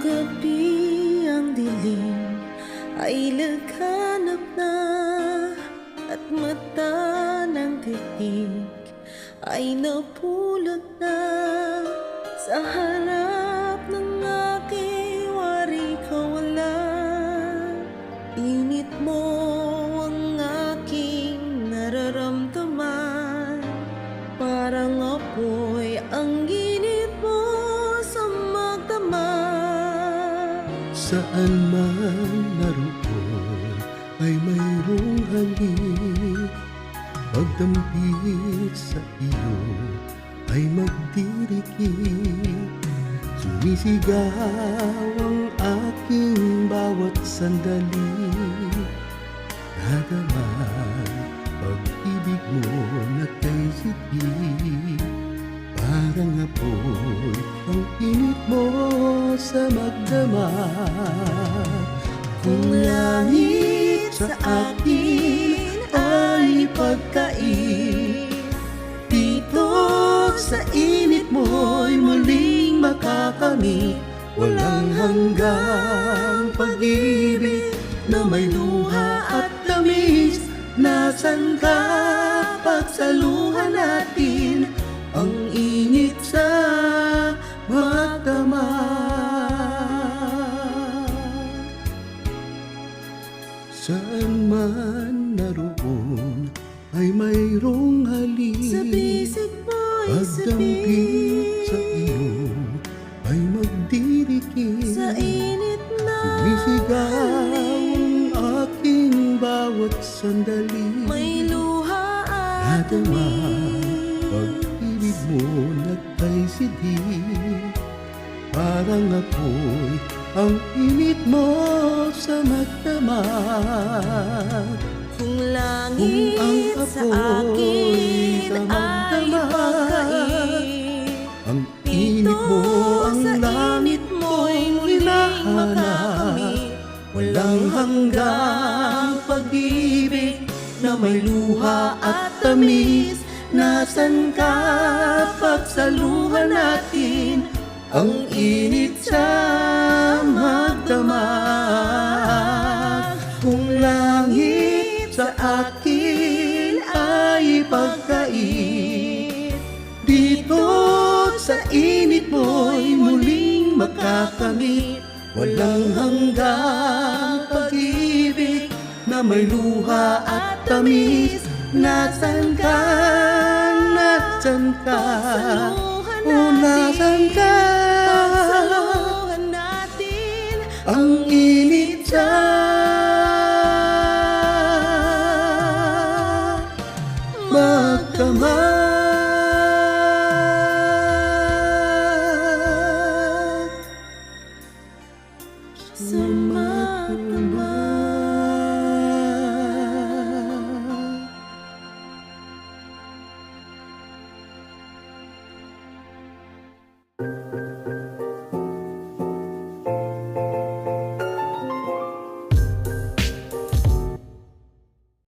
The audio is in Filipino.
gabi ang dilim ay laghanap na. At mata ng titig ay napulot na. Sa harap Saan man naroon ay mayroong halik Pagdampit sa iyo ay magdirikit. Sumisigaw ang aking bawat sandali. Nadama pag-ibig mo na kay Parang apoy ang init mo sa magdamag Kung langit sa akin ay pagkain Dito sa init mo'y muling makakamit Walang hanggang pag-ibig na may luha at tamis. Nasaan ka pagsaluhan natin Saan man naroon ay mayroong halik Sa bisig mo'y Pagdampit sa sabik iyo ay magdirikit Sa init na Sumisigaw ang aking bawat sandali. May luha at Nadama pag-ibig mo nagkaisidi Parang apoy ang init mo sa magdamag Kung Kung langit ang sa akin ay pagkain Ang init mo ang langit mo'y muling makakamit Walang hanggang pag-ibig na may luha at tamis. Nasaan ka pagsaluhan natin? Ang init sa magdamag magkait Dito sa init mo'y muling makakamit Walang hanggang pag-ibig na may luha at tamis Nasaan ka? Nasaan ka? O nasaan ka? Ang Zaman. Zaman